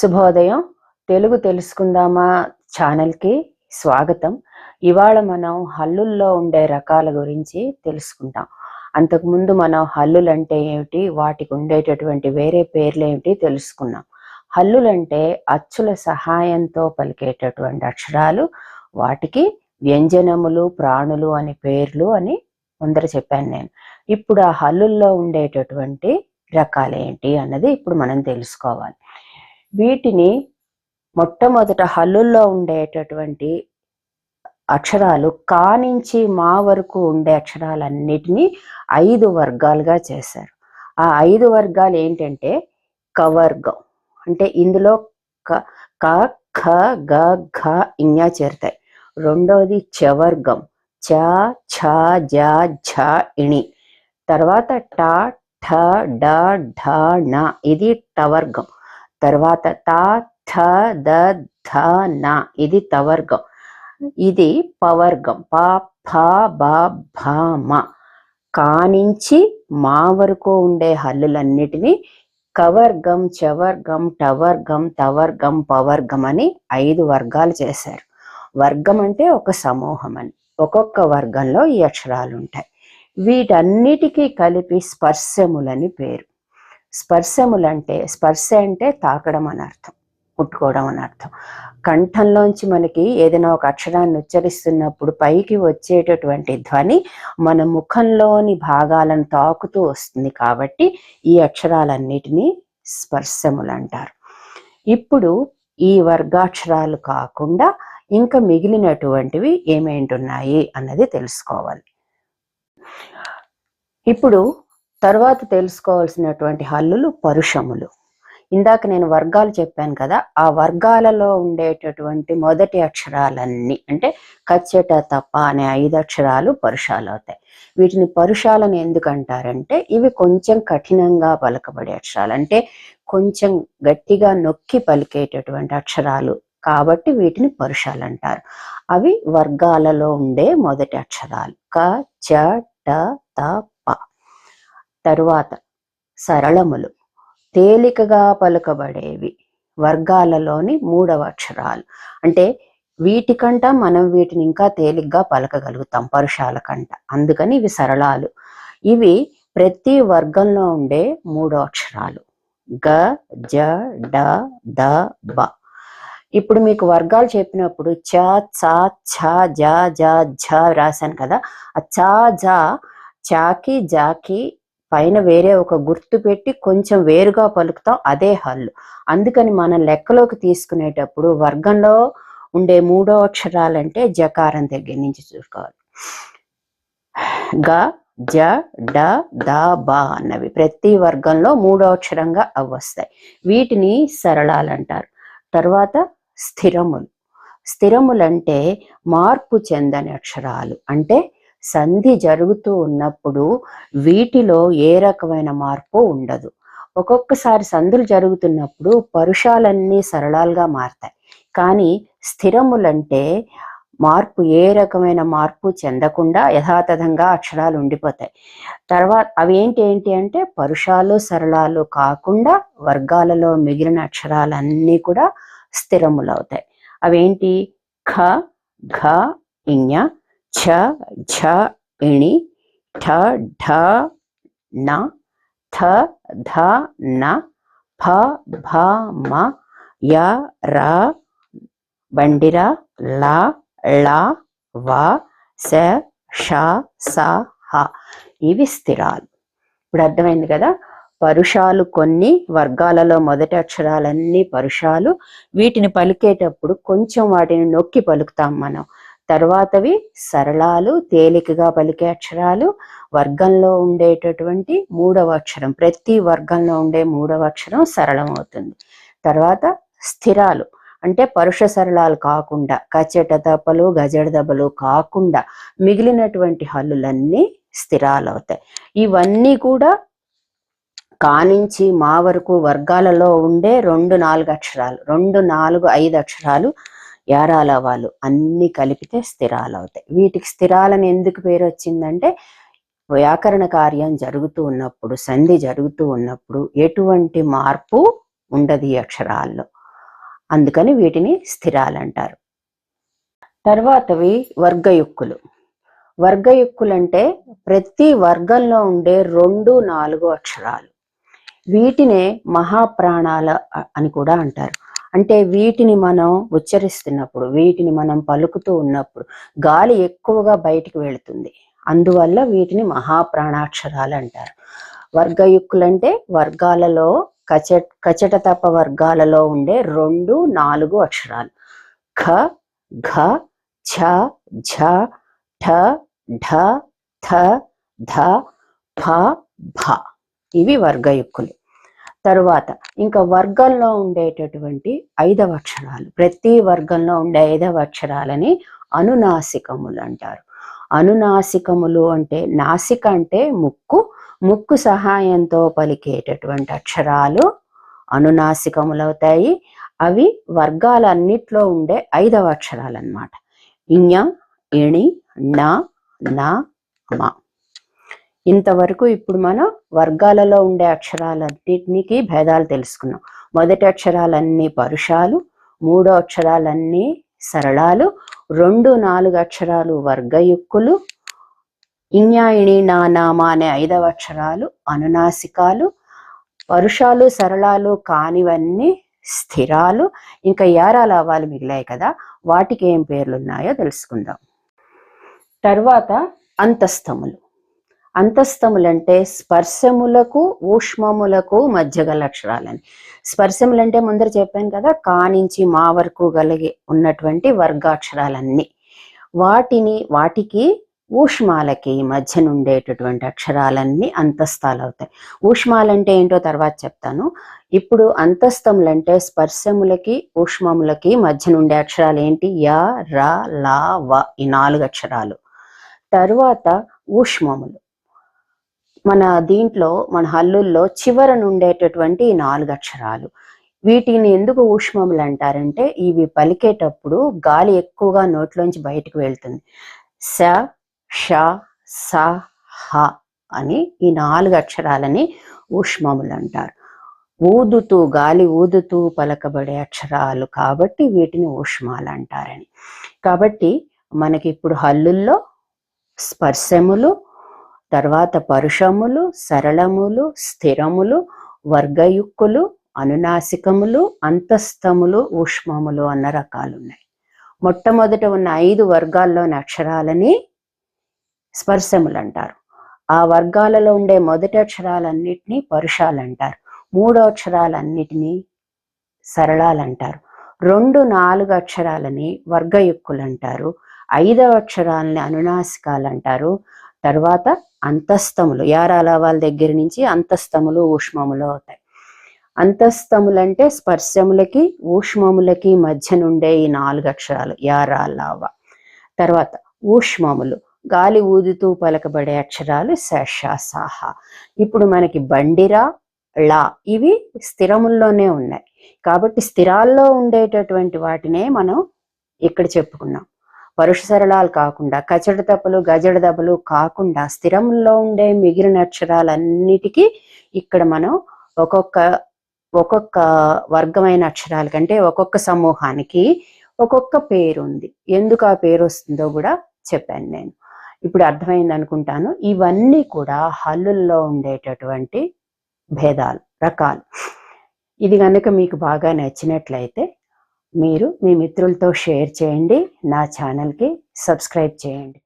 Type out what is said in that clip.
శుభోదయం. తెలుగు తెలుసుకుందామా ఛానల్కి స్వాగతం. ఇవాళ మనం హల్లుల్లో ఉండే రకాల గురించి తెలుసుకుంటాం. అంతకుముందు మనం హల్లులు అంటే ఏమిటి వాటికి ఉండేటటువంటి వేరే పేర్లు ఏమిటి తెలుసుకున్నాం. హల్లులంటే అచ్చుల సహాయంతో పలికేటటువంటి అక్షరాలు వాటికి వ్యంజనములు ప్రాణులు అని పేర్లు అని ముందర చెప్పాను నేను. ఇప్పుడు ఆ హల్లుల్లో ఉండేటటువంటి రకాలు ఏంటి అన్నది ఇప్పుడు మనం తెలుసుకోవాలి. వీటిని మొట్టమొదట హల్లుల్లో ఉండేటటువంటి అక్షరాలు కా నుంచి మా వరకు ఉండే అక్షరాలన్నిటినీ ఐదు వర్గాలుగా చేశారు. ఆ ఐదు వర్గాలు ఏంటంటే కవర్గం. అంటే ఇందులో క క ఖ గ ఘ ఇఞ చేరుతాయి. రెండవది చవర్గం. చ ఛ జ ఝ ఇణి. తర్వాత ట ఠ డ ఢ ణ. ఇది టవర్గం. తర్వాత త థ ద ధ న. ఇది తవర్గం. ఇది పవర్గం. ప ఫ బ భ మ. కా నుంచి మా వరకు ఉండే హల్లులన్నిటినీ కవర్గం చవర్గం టవర్గం తవర్గం పవర్గం అని ఐదు వర్గాలు చేశారు. వర్గం అంటే ఒక సమూహం అని. ఒక్కొక్క వర్గంలో ఈ అక్షరాలు ఉంటాయి వీటన్నిటికీ కలిపి స్పర్శములని పేరు. స్పర్శములంటే స్పర్శ అంటే తాకడం అని అర్థం ముట్టుకోవడం అని అర్థం. కంఠంలోంచి మనకి ఏదైనా ఒక అక్షరాన్ని ఉచ్చరిస్తున్నప్పుడు పైకి వచ్చేటటువంటి ధ్వని మన ముఖంలోని భాగాలను తాకుతూ వస్తుంది కాబట్టి ఈ అక్షరాలన్నిటినీ స్పర్శములు అంటారు. ఇప్పుడు ఈ వర్గాక్షరాలు కాకుండా ఇంకా మిగిలినటువంటివి ఏమేంటున్నాయి అన్నది తెలుసుకోవాలి. ఇప్పుడు తర్వాత తెలుసుకోవాల్సినటువంటి హల్లులు పరుషములు. ఇందాక నేను వర్గాలు చెప్పాను కదా ఆ వర్గాలలో ఉండేటటువంటి మొదటి అక్షరాలన్నీ అంటే కచ్చెట తప్ప అనే ఐదు అక్షరాలు పరుషాలు అవుతాయి. వీటిని పరుషాలని ఎందుకంటారంటే ఇవి కొంచెం కఠినంగా పలకబడే అక్షరాలు. అంటే కొంచెం గట్టిగా నొక్కి పలికేటటువంటి అక్షరాలు కాబట్టి వీటిని పరుషాలు అంటారు. అవి వర్గాలలో ఉండే మొదటి అక్షరాలు. క చ ట త ప తరువాత సరళములు. తేలికగా పలుకబడేవి వర్గాలలోని మూడవ అక్షరాలు. అంటే వీటికంట మనం వీటిని ఇంకా తేలిగ్గా పలకగలుగుతాం పరుషాల కంట. అందుకని ఇవి సరళాలు. ఇవి ప్రతి వర్గంలో ఉండే మూడో అక్షరాలు. గ జ డ ద బ. ఇప్పుడు మీకు వర్గాలు చెప్పినప్పుడు చ చ ఛ జ జ ఝ రాశాను కదా. ఆ చ జ చాకి జాకి పైన వేరే ఒక గుర్తు పెట్టి కొంచెం వేరుగా పలుకుతాం అదే హల్లు అందుకని మనం లెక్కలోకి తీసుకునేటప్పుడు వర్గంలో ఉండే మూడో అక్షరాలంటే జకారం దగ్గర నుంచి చూసుకోవాలి. గ జ డ ద బ అన్నవి ప్రతి వర్గంలో మూడో అక్షరంగా అవి వస్తాయి వీటిని సరళాలు అంటారు తర్వాత స్థిరములు. స్థిరములంటే మార్పు చెందని అక్షరాలు. అంటే సంధి జరుగుతూ ఉన్నప్పుడు వీటిలో ఏ రకమైన మార్పు ఉండదు. ఒక్కొక్కసారి సంధులు జరుగుతున్నప్పుడు పరుషాలన్నీ సరళాలుగా మారతాయి. కానీ స్థిరములంటే మార్పు ఏ రకమైన మార్పు చెందకుండా యథాతథంగా అక్షరాలు ఉండిపోతాయి. తర్వాత అవి ఏంటి ఏంటి అంటే పరుషాలు సరళాలు కాకుండా వర్గాలలో మిగిలిన అక్షరాలన్నీ కూడా స్థిరములు అవుతాయి అవేంటి? ఖ ఘ ఇఞ ఛ ఝ ఇణి ఠ ఢ న థ ధ న ఫ భ మ య ర బండిర ల ళ వ స ష స హ. ఇవి స్థిరాలు. ఇప్పుడు అర్థమైంది కదా? పరుషాలు కొన్ని వర్గాలలో మొదటి అక్షరాలన్నీ పరుషాలు. వీటిని పలికేటప్పుడు కొంచెం వాటిని నొక్కి పలుకుతాం మనం. తర్వాతవి సరళాలు తేలికగా పలికే అక్షరాలు వర్గంలో ఉండేటటువంటి మూడవ అక్షరం ప్రతి వర్గంలో ఉండే మూడవ అక్షరం సరళం అవుతుంది తర్వాత స్థిరాలు అంటే పరుష సరళాలు కాకుండా కచ్చట దెబ్బలు గజడ దెబ్బలు కాకుండా మిగిలినటువంటి హల్లులన్నీ స్థిరాలు అవుతాయి ఇవన్నీ కూడా కానించి మా వరకు వర్గాలలో ఉండే రెండు నాలుగు అక్షరాలు రెండు నాలుగు ఐదు అక్షరాలు యారాలవాలు అన్ని కలిపితే స్థిరాలు అవుతాయి వీటికి స్థిరాలని ఎందుకు పేరు వచ్చిందంటే వ్యాకరణ కార్యం జరుగుతూ ఉన్నప్పుడు సంధి జరుగుతూ ఉన్నప్పుడు ఎటువంటి మార్పు ఉండదు ఈ అక్షరాల్లో. అందుకని వీటిని స్థిరాలంటారు. తర్వాతవి వర్గయుక్కులు. వర్గయుక్కులు అంటే ప్రతి వర్గంలో ఉండే రెండు నాలుగు అక్షరాలు. వీటినే మహాప్రాణాల అని కూడా అంటారు. అంటే వీటిని మనం ఉచ్చరిస్తున్నప్పుడు వీటిని మనం పలుకుతూ ఉన్నప్పుడు గాలి ఎక్కువగా బయటికి వెళుతుంది. అందువల్ల వీటిని మహాప్రాణాక్షరాలు అంటారు. వర్గయుక్కులు అంటే వర్గాలలో కచ కచట తప వర్గాలలో ఉండే రెండు నాలుగు అక్షరాలు. ఖ ఘ ఛ ఝ ఠ ఢ థ ధ ఫ భ. ఇవి వర్గయుక్కులు తరువాత ఇంకా వర్గంలో ఉండేటటువంటి ఐదవ అక్షరాలు. ప్రతి వర్గంలో ఉండే ఐదవ అక్షరాలని అనునాసికములు అంటారు. అనునాసికములు అంటే నాసిక అంటే ముక్కు. ముక్కు సహాయంతో పలికేటటువంటి అక్షరాలు అనునాసికములు అవుతాయి. అవి వర్గాలన్నిట్లో ఉండే ఐదవ అక్షరాలు అన్నమాట ఇఞ ఇణి న నా మా. ఇంతవరకు ఇప్పుడు మనం వర్గాలలో ఉండే అక్షరాలన్నిటికి భేదాలు తెలుసుకున్నాం. మొదటి అక్షరాలన్నీ పరుషాలు మూడో అక్షరాలన్నీ సరళాలు రెండు నాలుగు అక్షరాలు వర్గయుక్కులు ఇణ్యాయిణి నానామ అనే ఐదవ అక్షరాలు అనునాసికాలు పరుషాలు సరళాలు కానివన్నీ స్థిరాలు ఇంకా యారాలు అవ్వాలి మిగిలాయి కదా వాటికి ఏం పేర్లు ఉన్నాయో తెలుసుకుందాం. తర్వాత అంతస్తములు అంతస్తములంటే స్పర్శములకు ఊష్మములకు మధ్య గల అక్షరాలని. స్పర్శములంటే ముందర చెప్పాను కదా కా నుంచి మా వరకు కలిగి ఉన్నటువంటి వర్గాక్షరాలన్నీ. వాటిని వాటికి ఊష్మాలకి మధ్య నుండేటటువంటి అక్షరాలన్నీ అంతస్తాలు అవుతాయి ఊష్మాలంటే ఏంటో తర్వాత చెప్తాను. ఇప్పుడు అంతస్తములంటే స్పర్శములకి ఊష్మములకి మధ్య నుండే అక్షరాలు ఏంటి య ర లా వ ఈ నాలుగు అక్షరాలు. తర్వాత ఊష్మములు. మన దీంట్లో మన హల్లుల్లో చివర నుండేటటువంటి నాలుగు అక్షరాలు వీటిని ఎందుకు ఊష్మములు అంటారంటే ఇవి పలికేటప్పుడు గాలి ఎక్కువగా నోట్లోంచి బయటకు వెళ్తుంది. స ష స హ అని ఈ నాలుగు అక్షరాలని ఊష్మములు అంటారు ఊదుతూ గాలి ఊదుతూ పలకబడే అక్షరాలు కాబట్టి వీటిని ఊష్మాలు అంటారని కాబట్టి మనకి ఇప్పుడు హల్లుల్లో స్పర్శములు తర్వాత పరుషములు సరళములు స్థిరములు వర్గయుక్కులు అనునాసికములు అంతస్తములు ఊష్మములు అన్న రకాలు ఉన్నాయి మొట్టమొదట ఉన్న ఐదు వర్గాల్లోని అక్షరాలని స్పర్శములు అంటారు ఆ వర్గాలలో ఉండే మొదటి అక్షరాలన్నిటినీ పరుషాలు అంటారు మూడో అక్షరాలన్నిటినీ సరళాలు అంటారు రెండు నాలుగు అక్షరాలని వర్గయుక్కులు అంటారు ఐదవ అక్షరాలని అనునాసికాలు అంటారు తర్వాత అంతస్తములు యారాల వాళ్ళ దగ్గర నుంచి అంతస్తములు ఊష్మములు అవుతాయి. అంతస్తములంటే స్పర్శములకి ఊష్మములకి మధ్య నుండే ఈ నాలుగు అక్షరాలు యారాలావ. తర్వాత ఊష్మములు గాలి ఊదుతూ పలకబడే అక్షరాలు సహ ఇప్పుడు మనకి బండిరా లా ఇవి స్థిరముల్లోనే ఉన్నాయి. కాబట్టి స్థిరాల్లో ఉండేటటువంటి వాటినే మనం ఇక్కడ చెప్పుకున్నాం. పరుష సరళాలు కాకుండా కచడ దెబ్బలు గజడ దెబ్బలు కాకుండా స్థిరంలో ఉండే మిగిలిన అక్షరాలన్నిటికీ ఇక్కడ మనం ఒక్కొక్క ఒక్కొక్క వర్గమైన అక్షరాల కంటే ఒక్కొక్క సమూహానికి ఒక్కొక్క పేరు ఉంది ఎందుకు ఆ పేరు వస్తుందో కూడా చెప్పాను నేను. ఇప్పుడు అర్థమైంది అనుకుంటాను. ఇవన్నీ కూడా హల్లుల్లో ఉండేటటువంటి భేదాలు రకాలు. ఇది కనుక మీకు బాగా నచ్చినట్లయితే మీరు మీ మిత్రులతో షేర్ చేయండి. నా ఛానల్కి సబ్స్క్రైబ్ చేయండి.